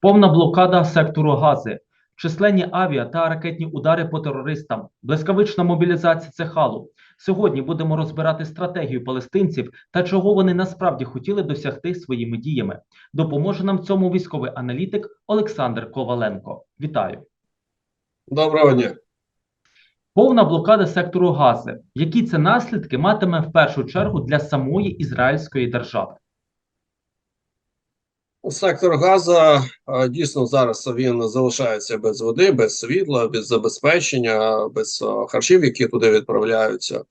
Повна блокада сектору Гази, численні авіа та ракетні удари по терористам, блискавична мобілізація Цехалу. Сьогодні будемо розбирати стратегію палестинців та чого вони насправді хотіли досягти своїми діями. Допоможе нам в цьому військовий аналітик Олександр Коваленко. Вітаю! Доброго дня. Повна блокада сектору Гази. Які це наслідки матиме в першу чергу для самої ізраїльської держави? Сектор Газа дійсно зараз він залишається без води, без світла, без забезпечення, без харчів, які туди відправляються.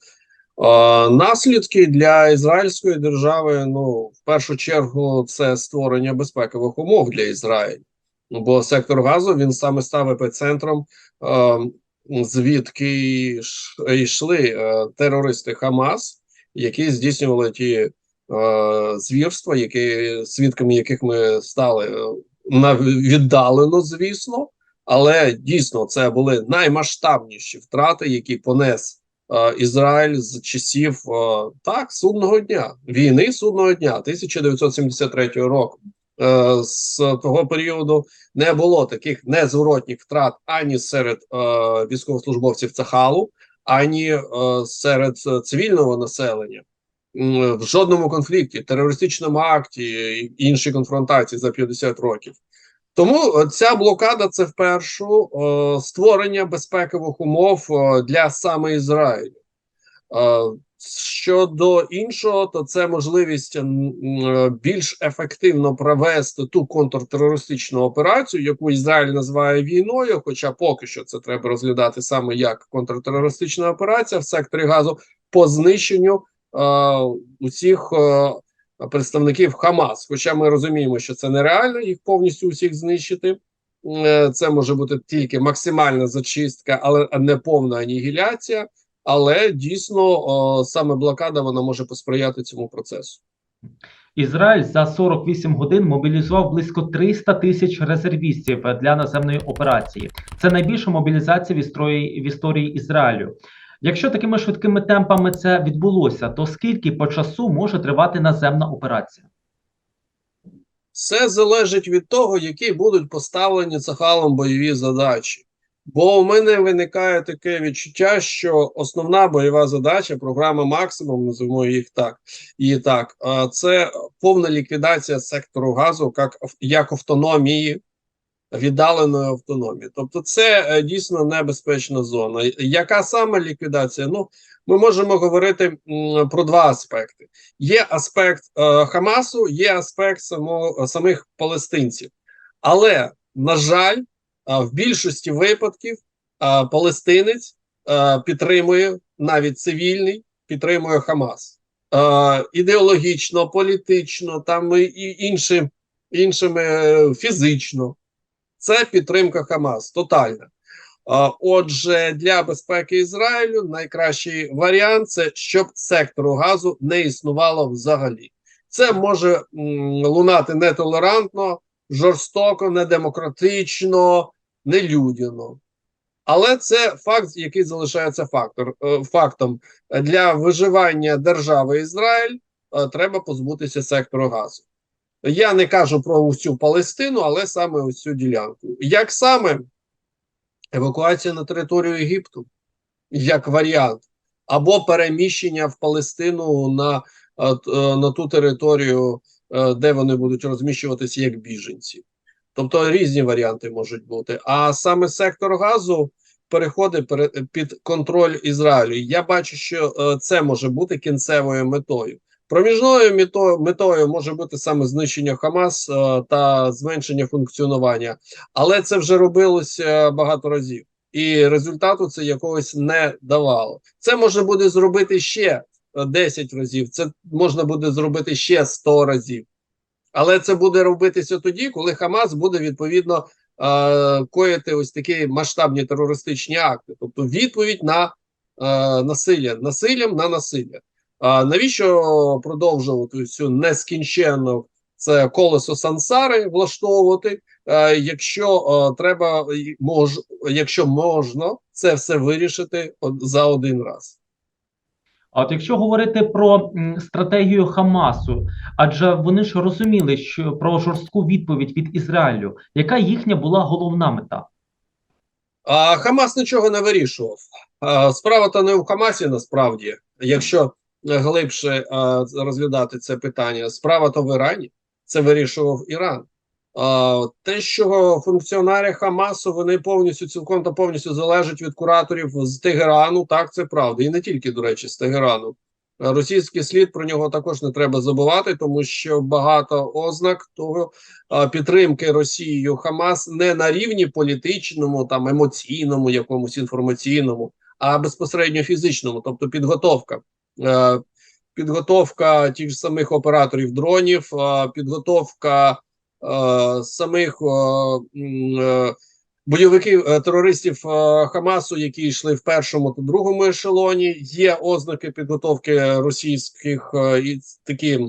Наслідки для ізраїльської держави, ну, в першу чергу, це створення безпекових умов для Ізраїлю. Бо сектор газу він саме став епіцентром, звідки йшли терористи Хамас, які здійснювали ті звірства, які свідками яких ми стали е, на віддалено, звісно, але дійсно це були наймасштабніші втрати, які понес е, Ізраїль з часів е, так судного дня війни судного дня 1973 року. Е, з того періоду не було таких незворотніх втрат ані серед е, військовослужбовців Цахалу, ані е, серед е, цивільного населення. В жодному конфлікті, терористичному акті і іншій конфронтації за 50 років. Тому е, ця блокада це впершу е, створення безпекових умов е, для саме Ізраїлю. Е, Щодо іншого, то це можливість більш ефективно провести ту контртерористичну операцію, яку Ізраїль називає війною. Хоча поки що це треба розглядати саме як контртерористична операція в секторі газу по знищенню усіх е, представників Хамас. Хоча ми розуміємо, що це нереально їх повністю усіх знищити. Е, Це може бути тільки максимальна зачистка, але не повна анігіляція. Але дійсно саме блокада вона може посприяти цьому процесу. Ізраїль за 48 годин мобілізував близько 300 тисяч резервістів для наземної операції. Це найбільша мобілізація в історії, в історії Ізраїлю. Якщо такими швидкими темпами це відбулося, то скільки по часу може тривати наземна операція? Все залежить від того, які будуть поставлені Цахалом бойові задачі. Бо у мене виникає таке відчуття, що основна бойова задача, програма максимум, називаємо їх так, її так, це повна ліквідація сектору газу як, як автономії, віддаленої автономії. Тобто, це е, дійсно небезпечна зона. Яка саме ліквідація? Ну, ми можемо говорити м, про два аспекти: є аспект е, Хамасу, є аспект само, самих палестинців. Але, на жаль, в більшості випадків а, палестинець підтримує навіть цивільний, підтримує Хамас ідеологічно, політично, там і- інші, іншими е, фізично. Це підтримка Хамас, тотальна. Отже, для безпеки Ізраїлю найкращий варіант це щоб сектору газу не існувало взагалі. Це може лунати нетолерантно, жорстоко, недемократично, нелюдяно. Але це факт, який залишається фактор, е, фактом. Для виживання держави Ізраїль е, треба позбутися сектору газу. Я не кажу про усю Палестину, але саме ось цю ділянку. Як саме евакуація на територію Єгипту, як варіант, або переміщення в Палестину на, е, е, на ту територію, е, де вони будуть розміщуватися як біженці. Тобто різні варіанти можуть бути. А саме сектор газу переходить пере- під контроль Ізраїлю. Я бачу, що це може бути кінцевою метою. Проміжною метою, може бути саме знищення Хамас е, та зменшення функціонування, але це вже робилося багато разів, і результату це якогось не давало. Це можна буде зробити ще е, 10 разів, це можна буде зробити ще 100 разів. Але це буде робитися тоді, коли Хамас буде відповідно е, коїти ось такі масштабні терористичні акти, тобто відповідь на е, насилля, насиллям на насилля. А навіщо продовжувати цю нескінченну це колесо сансари влаштовувати, е, якщо е, треба мож, якщо можна це все вирішити за один раз? А от якщо говорити про стратегію Хамасу, адже вони ж розуміли, що про жорстку відповідь від Ізраїлю, яка їхня була головна мета? А Хамас нічого не вирішував. А, Справа то не в Хамасі насправді, якщо глибше а, розглядати це питання. Справа то в Ірані. Це вирішував Іран. А, те, що функціонери Хамасу вони повністю цілком та повністю залежать від кураторів з Тегерану, так це правда. І не тільки, до речі, з Тегерану. Російський слід про нього також не треба забувати, тому що багато ознак того підтримки Росією Хамас не на рівні політичному, там емоційному, якомусь інформаційному, а безпосередньо фізичному, тобто підготовка. Е, Підготовка тих ж самих операторів дронів, е, підготовка е, самих бойовиків терористів Хамасу, які йшли в першому та другому ешелоні. Є ознаки підготовки російських і такі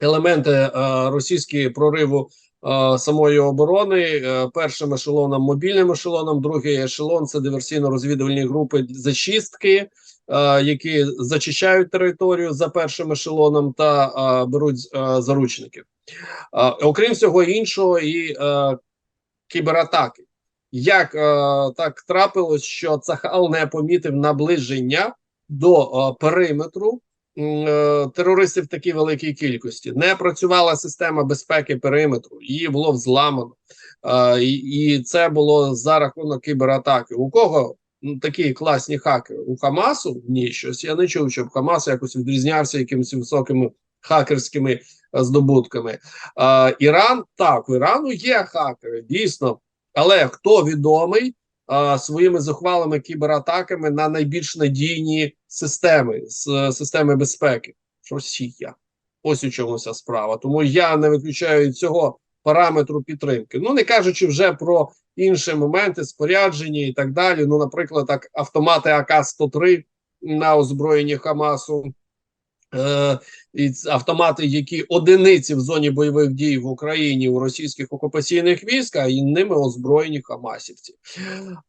елементи російської прориву самої оборони. Першим ешелоном мобільним ешелоном, другий ешелон це диверсійно-розвідувальні групи зачистки, які зачищають територію за першим ешелоном та е, беруть е, заручників. Е, окрім всього іншого, і е, кібератаки. Як е, так трапилось, що Цахал не помітив наближення до е, периметру е, терористів в такій великій кількості. Не працювала система безпеки периметру, її було взламано, е, і, це було за рахунок кібератаки. У кого такі класні хакери? У Хамасу? Ні, щось я не чув, щоб Хамас якось відрізнявся якимись високими хакерськими е, здобутками. Е, Іран так, у Ірану є хакери, дійсно. Але хто відомий а, своїми зухвалими кібератаками на найбільш надійні системи з системи безпеки? Росія. Ось у чому вся справа. Тому я не виключаю цього параметру підтримки. Ну не кажучи вже про інші моменти, спорядження і так далі. Ну, наприклад, так автомати АК-103 на озброєнні Хамасу. Е, і автомати, які одиниці в зоні бойових дій в Україні у російських окупаційних військах, і ними озброєні хамасівці.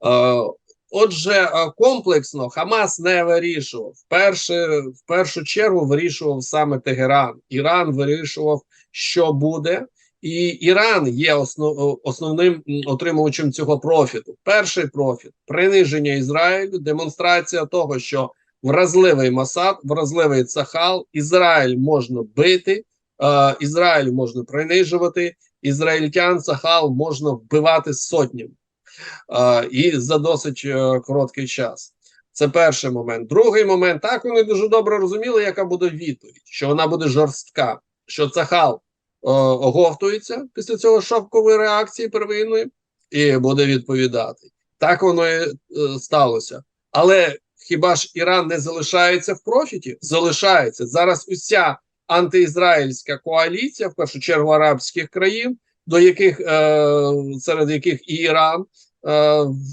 Е, Отже, е, комплексно Хамас не вирішував. Перше, в першу чергу вирішував саме Тегеран. Іран вирішував, що буде, і Іран є основ, основним отримувачем цього профіту. Перший профіт приниження Ізраїлю, демонстрація того, що вразливий Масад, вразливий Цахал, Ізраїль можна бити, е, Ізраїль можна принижувати, ізраїльтян Цахал можна вбивати сотнями е, і за досить е, короткий час. Це перший момент. Другий момент так вони дуже добре розуміли, яка буде відповідь, що вона буде жорстка, що Цахал оговтується після цього шовкової реакції первинної і буде відповідати. Так воно і е, сталося. Але хіба ж Іран не залишається в профіті? Залишається зараз. Уся антиізраїльська коаліція, в першу чергу арабських країн, до яких е, серед яких і Іран е,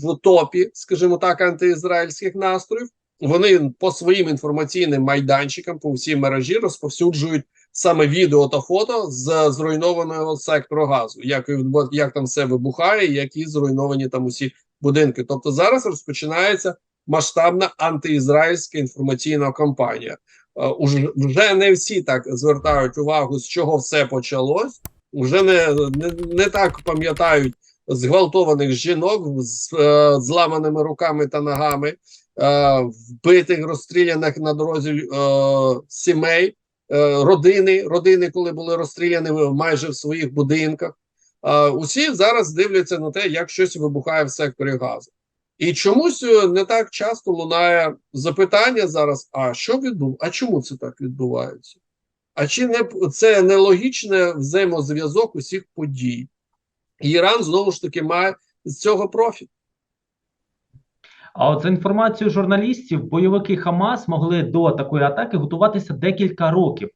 в топі, скажімо так, антиізраїльських настроїв. Вони по своїм інформаційним майданчикам по всій мережі розповсюджують саме відео та фото з зруйнованого сектору газу, як, як там все вибухає, які зруйновані там усі будинки. Тобто зараз розпочинається масштабна антиізраїльська інформаційна кампанія. Е, уже вже не всі так звертають увагу, з чого все почалось. Уже не, не, не так пам'ятають зґвалтованих жінок з е, зламаними руками та ногами, е, вбитих, розстріляних на дорозі е, сімей, родини, родини, коли були розстріляні майже в своїх будинках. Е, усі зараз дивляться на те, як щось вибухає в секторі газу. І чомусь е, не так часто лунає запитання зараз: а що відбув? А чому це так відбувається? А чи не це нелогічний взаємозв'язок усіх подій? Іран знову ж таки має з цього профіт. А от за інформацією журналістів, бойовики Хамас могли до такої атаки готуватися декілька років.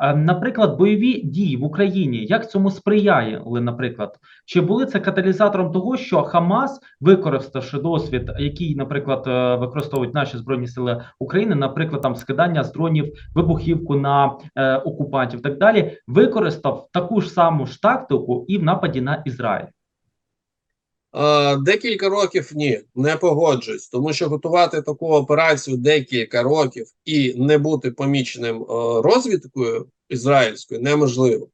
Е, Наприклад, бойові дії в Україні як цьому сприяли, наприклад, чи були це каталізатором того, що Хамас, використавши досвід, який, наприклад, е, використовують наші збройні сили України, наприклад, там скидання з дронів, вибухівку на е, окупантів, так далі, використав таку ж саму ж тактику і в нападі на Ізраїль. Е, Декілька років ні, не погоджуюсь, тому що готувати таку операцію декілька років і не бути поміченим е, розвідкою ізраїльською неможливо.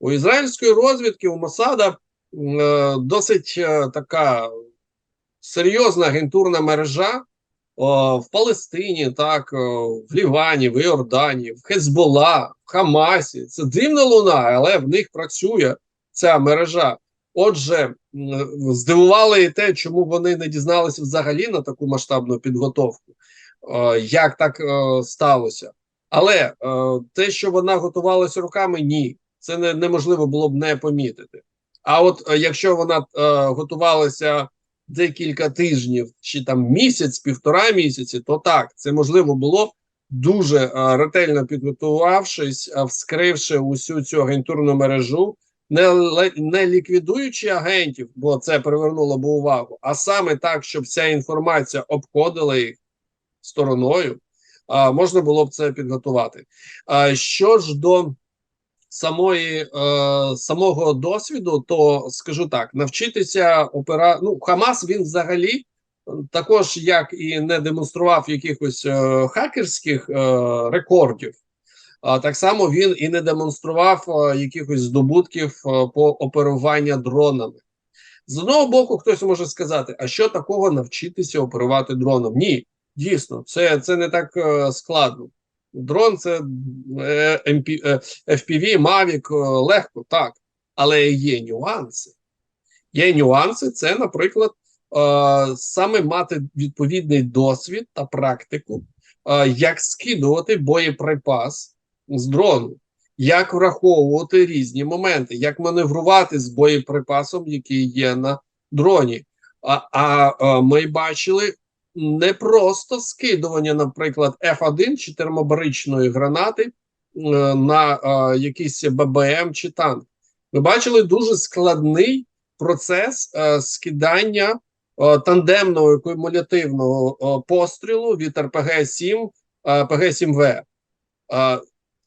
У ізраїльської розвідки у Мосада е, досить така серйозна агентурна мережа в Палестині, так, в Лівані, в Іордані, в Хезбола, в Хамасі. Це дивно лунає, але в них працює ця мережа. Отже, м, здивувало і те, чому вони не дізналися взагалі на таку масштабну підготовку, Е, як так е, сталося. Але е, те, що вона готувалася руками, ні, це не, неможливо було б не помітити. А от якщо вона готувалася декілька тижнів чи там місяць, півтора місяці, то так, це можливо було дуже ретельно підготувавшись, вскривши усю цю агентурну мережу, не, не ліквідуючи агентів, бо це привернуло б увагу, а саме так, щоб ця інформація обходила їх стороною, а, можна було б це підготувати. А, що ж до самої е, самого досвіду, то скажу так: навчитися опера... Ну, Хамас він взагалі також як і не демонстрував якихось е, хакерських е, рекордів. Так само він і не демонстрував якихось здобутків по оперуванню дронами. З одного боку, хтось може сказати: а що такого навчитися оперувати дроном? Ні, дійсно, це, це не так е, складно. Дрон це е, е, FPV, Mavic, легко, так. Але є нюанси. Є нюанси, це, наприклад, саме мати відповідний досвід та практику, як скидувати боєприпас з дрону, як враховувати різні моменти, як маневрувати з боєприпасом, який є на дроні. А, а, е, ми бачили не просто скидування, наприклад, F1 чи термобаричної гранати е, на е, якийсь ББМ чи танк. Ми бачили дуже складний процес е, скидання е, тандемного кумулятивного е, пострілу від РПГ-7 е, ПГ-7В. Е,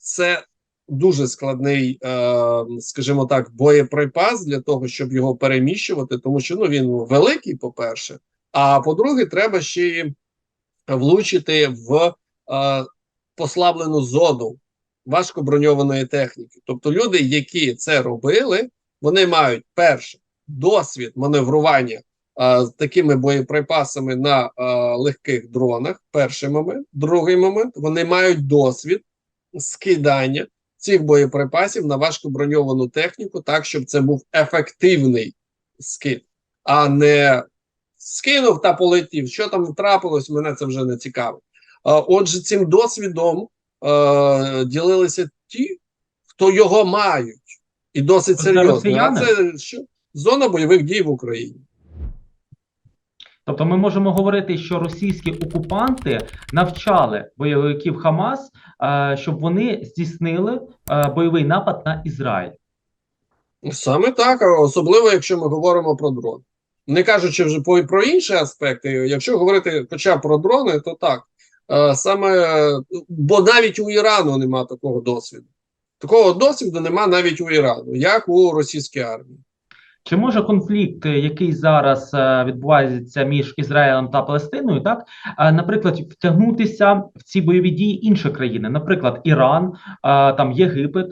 це дуже складний, е, скажімо так, боєприпас для того, щоб його переміщувати, тому що ну він великий, по-перше. А по-друге, треба ще й влучити в е, послаблену зону важкоброньованої техніки. Тобто люди, які це робили, вони мають перше досвід маневрування е, такими боєприпасами на е, легких дронах. Перший момент, другий момент, вони мають досвід скидання цих боєприпасів на важкоброньовану техніку, так щоб це був ефективний скид, а не скинув та полетів. Що там трапилось, мене це вже не цікавить. Отже, цим досвідом е, ділилися ті, хто його мають, і досить серйозно. А це що? Зона бойових дій в Україні. Тобто ми можемо говорити, що російські окупанти навчали бойовиків Хамас, е, щоб вони здійснили е, бойовий напад на Ізраїль. Саме так, особливо якщо ми говоримо про дрон. Не кажучи вже про інші аспекти, якщо говорити хоча про дрони, то так. Е, саме, бо навіть у Ірану нема такого досвіду. Такого досвіду нема навіть у Ірану, як у російській армії. Чи може конфлікт, е, який зараз е, відбувається між Ізраїлем та Палестиною, так е, наприклад, втягнутися в ці бойові дії інші країни, наприклад, Іран, там Єгипет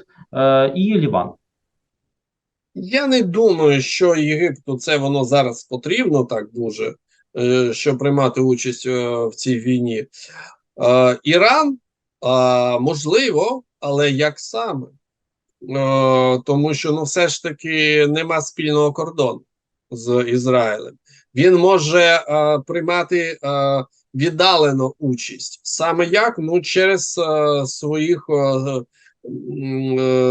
і Ліван? Я не думаю, що Єгипту це воно зараз потрібно так дуже, щоб приймати участь в цій війні. Іран можливо, але як саме? Е, тому що ну, все ж таки нема спільного кордону з Ізраїлем. Він може е, приймати е, віддалено участь. Саме як? Ну, через своїх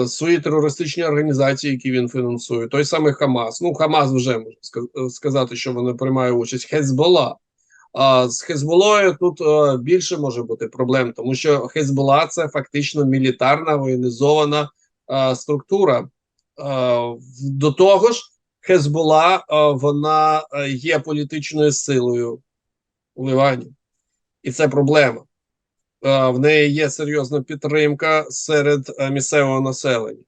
свої терористичні організації, які він фінансує. Той самий Хамас. Ну, Хамас вже можна сказати, що вони приймають участь. Хезбола. А з Хезболою тут більше може бути проблем, тому що Хезбола це фактично мілітарна воєнізована структура. Е, до того ж, Хезбола е, вона е, є політичною силою у Ливані, і це проблема. Е, в неї є серйозна підтримка серед е, місцевого населення.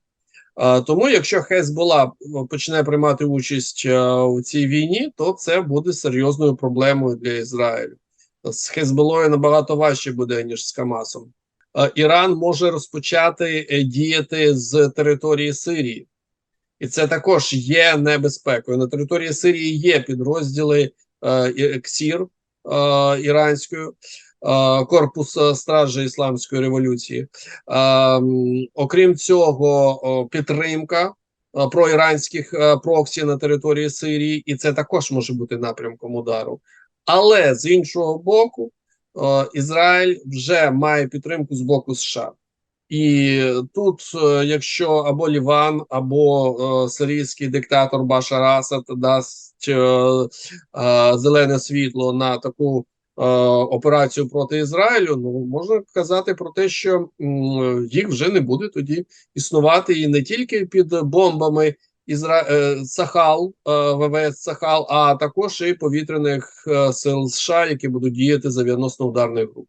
Е, Тому, якщо Хезбола е, почне приймати участь е, у цій війні, то це буде серйозною проблемою для Ізраїлю. З Хезболою набагато важче буде ніж з Хамасом. Е, Іран може розпочати е, діяти з території Сирії, і це також є небезпекою. На території Сирії є підрозділи е, КСІР іранської, е, корпус стражі Ісламської революції. Окрім цього, підтримка проіранських проксі на території Сирії, і це також може бути напрямком удару. Але з іншого боку, Ізраїль вже має підтримку з боку США. І тут, е, якщо або Ліван, або е, сирійський диктатор Башар Асад дасть е, е, зелене світло на таку е, операцію проти Ізраїлю, ну можна казати про те, що м, їх вже не буде тоді існувати і не тільки під бомбами Ізра... е, Сахал, е, ВВС Сахал, а також і повітряних е, сил США, які будуть діяти з авіаносно-ударних груп.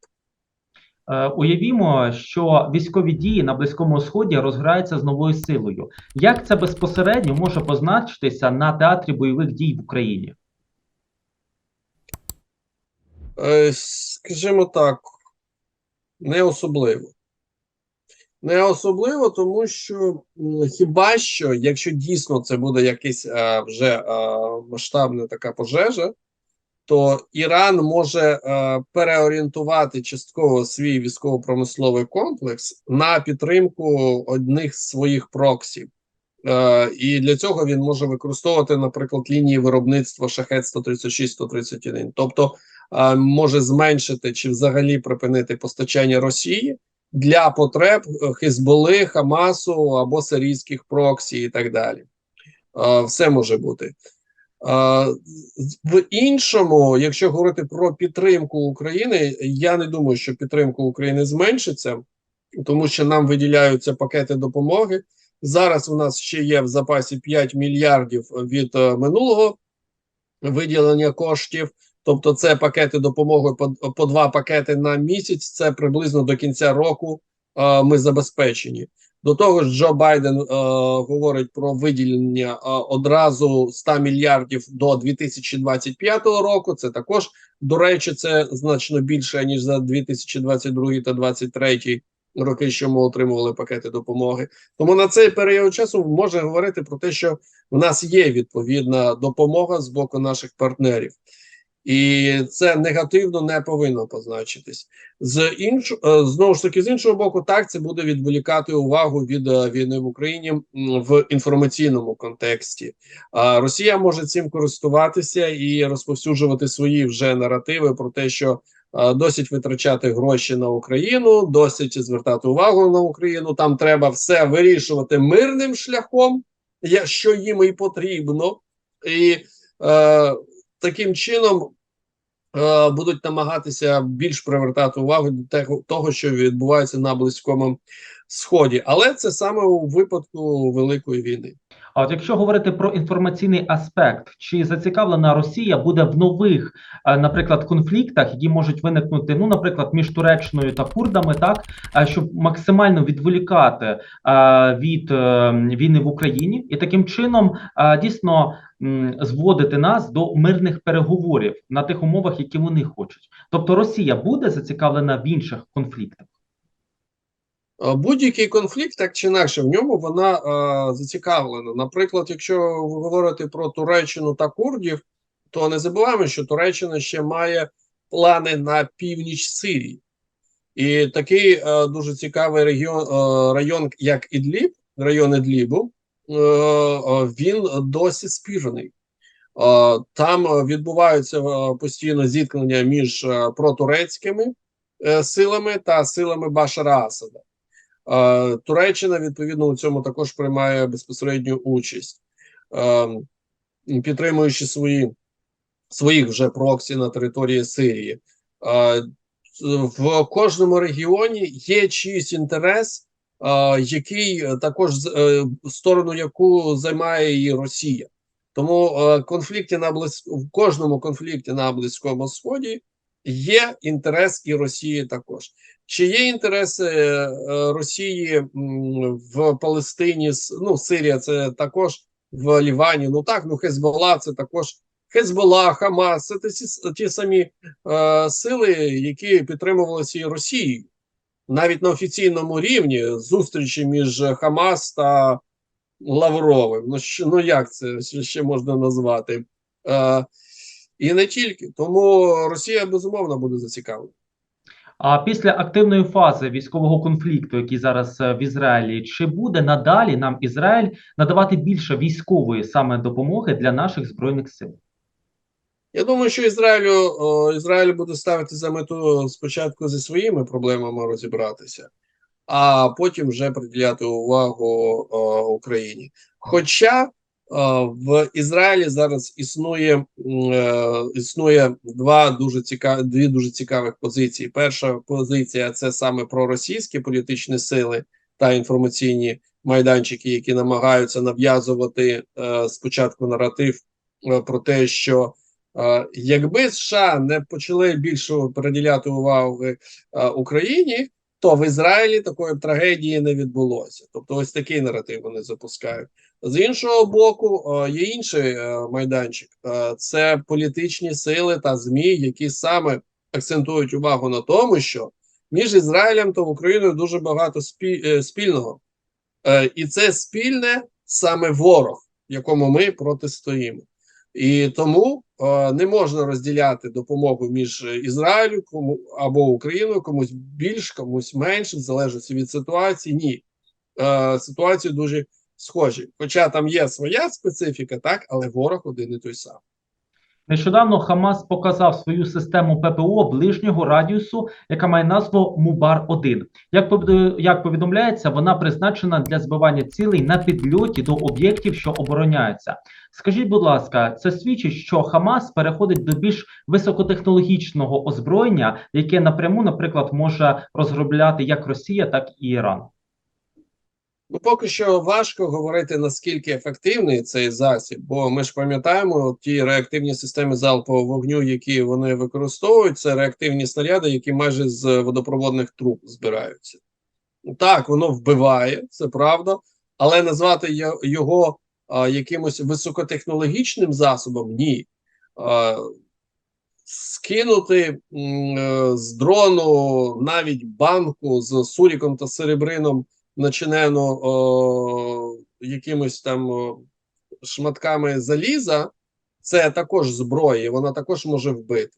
Е, Уявімо, що військові дії на Близькому Сході розграються з новою силою. Як це безпосередньо може позначитися на театрі бойових дій в Україні? Скажімо так, не особливо. Не особливо, тому що хіба що, якщо дійсно це буде якась е, вже е, масштабна така пожежа, то Іран може е, переорієнтувати частково свій військово-промисловий комплекс на підтримку одних з своїх проксів. Е, і для цього він може використовувати, наприклад, лінії виробництва шахет 136-131. Тобто е, може зменшити чи взагалі припинити постачання Росії для потреб е, Хамасу або сирійських проксі і так далі. Все може бути. В іншому, якщо говорити про підтримку України, я не думаю, що підтримка України зменшиться, тому що нам виділяються пакети допомоги. Зараз у нас ще є в запасі 5 мільярдів від е, минулого виділення коштів. Тобто, це пакети допомоги по, по два пакети на місяць. Це приблизно до кінця року е, ми забезпечені. До того ж, Джо Байден е, говорить про виділення е, одразу 100 мільярдів до 2025 року. Це також, до речі, це значно більше ніж за 2022 та 2023 роки, що ми отримували пакети допомоги. Тому на цей період часу можна говорити про те, що в нас є відповідна допомога з боку наших партнерів. І це негативно не повинно позначитись. З інш... е, знову ж таки, з іншого боку, так це буде відволікати увагу від е, війни в Україні в інформаційному контексті. Росія може цим користуватися і розповсюджувати свої вже наративи про те, що е, досить витрачати гроші на Україну, досить звертати увагу на Україну. Там треба все вирішувати мирним шляхом, що їм і потрібно, і таким чином е, будуть намагатися більш привертати увагу до того, що відбувається на близькому сході, але це саме у випадку великої війни. А от якщо говорити про інформаційний аспект, чи зацікавлена Росія буде в нових, е, наприклад, конфліктах, які можуть виникнути, ну, наприклад, між Туреччиною та курдами, так е, щоб максимально відволікати е, від війни в Україні, і таким чином дійсно зводити нас до мирних переговорів на тих умовах, які вони хочуть. Тобто Росія буде зацікавлена в інших конфліктах. Будь-який конфлікт, так чи інакше, в ньому вона е, зацікавлена. Наприклад, якщо ви говорите про Туреччину та курдів, то не забуваємо, що Туреччина ще має плани на північ Сирії. І такий е, дуже цікавий регіон, е, район, як Ідліб, район Ідлібу, е, він досі спіжений. Е, Там відбуваються постійно зіткнення між протурецькими е, силами та силами Башара Асада. Е, Туреччина відповідно у цьому також приймає безпосередню участь, е, підтримуючи свої своїх вже проксі на території Сирії. Е, В кожному регіоні є чийсь інтерес, який також сторону яку займає і Росія. Тому конфлікті на близь... в кожному конфлікті на Близькому Сході є інтерес і Росії також. Чи є інтереси е, Росії в Палестині? Ну, Сирія це також в Лівані. Ну так, ну Хезбола це також Хезбола, Хамас, це ті, ті самі е, сили, які підтримувалися і Росією. Навіть на офіційному рівні зустрічі між Хамас та Лавровим. Ну, що, ну як це ще можна назвати? Е, і не тільки. Тому Росія безумовно буде зацікавлена. А після активної фази військового конфлікту, який зараз е, в Ізраїлі, чи буде надалі нам Ізраїль надавати більше військової саме допомоги для наших збройних сил? Я думаю, що Ізраїлю Ізраїль буде ставити за мету спочатку зі своїми проблемами розібратися, а потім вже приділяти увагу Україні. Хоча в Ізраїлі зараз існує, е, існує два дуже цікаві, дві дуже цікавих позиції. Перша позиція це саме проросійські політичні сили та інформаційні майданчики, які намагаються нав'язувати е, спочатку наратив е, про те, що Якби США не почали більше приділяти увагу е, Україні, то в Ізраїлі такої трагедії не відбулося. Тобто, ось такий наратив вони запускають. З іншого боку, е, є інший е, майданчик: Е, це політичні сили та ЗМІ, які саме акцентують увагу на тому, що між Ізраїлем та Україною дуже багато спі- спільного, і це спільне саме ворог, якому ми протистоїмо. І тому е, не можна розділяти допомогу між Ізраїлю кому або Україною, комусь більш, комусь менше, в залежності від ситуації. Ні, е, ситуації дуже схожі. Хоча там є своя специфіка, так, але ворог один і той самий. Нещодавно Хамас показав свою систему ППО ближнього радіусу, яка має назву Мубар 1 Як повід- повідомляється, вона призначена для збивання цілей на підльоті до об'єктів, що обороняються. Скажіть, будь ласка, це свідчить, що Хамас переходить до більш високотехнологічного озброєння, яке напряму, наприклад, може розробляти як Росія, так і Іран. Ну, поки що важко говорити наскільки ефективний цей засіб, бо ми ж пам'ятаємо ті реактивні системи залпового вогню, які вони використовують, це реактивні снаряди, які майже з водопроводних труб збираються. Так, воно вбиває, це правда, але назвати його а, якимось високотехнологічним засобом ні. А, скинути м, е, з дрону навіть банку з суріком та серебрином начинену о, якимось там шматками заліза, це також зброя, вона також може вбити.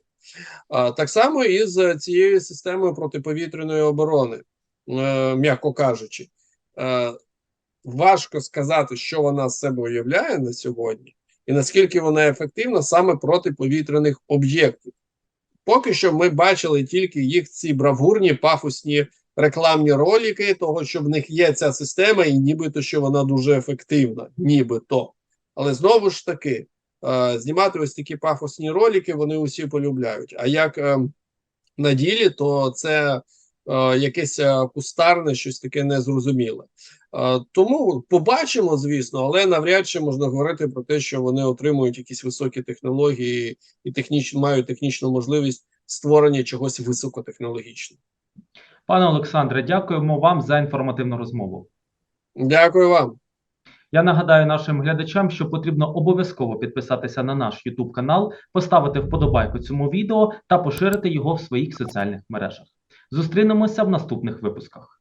А, так само і з цією системою протиповітряної оборони, е, м'яко кажучи. Е, важко сказати, що вона з себе уявляє на сьогодні, і наскільки вона ефективна саме проти повітряних об'єктів. Поки що ми бачили тільки їх ці бравурні пафосні рекламні ролики, того, що в них є ця система, і нібито що вона дуже ефективна, нібито. Але знову ж таки, е, знімати ось такі пафосні ролики вони усі полюбляють. А як е, на ділі, то це е, якесь кустарне, щось таке незрозуміле. Тому побачимо, звісно, але навряд чи можна говорити про те, що вони отримують якісь високі технології і техніч... мають технічну можливість створення чогось високотехнологічного. Пане Олександре, дякуємо вам за інформативну розмову. Дякую вам. Я нагадаю нашим глядачам, що потрібно обов'язково підписатися на наш YouTube канал, поставити вподобайку цьому відео та поширити його в своїх соціальних мережах. Зустрінемося в наступних випусках.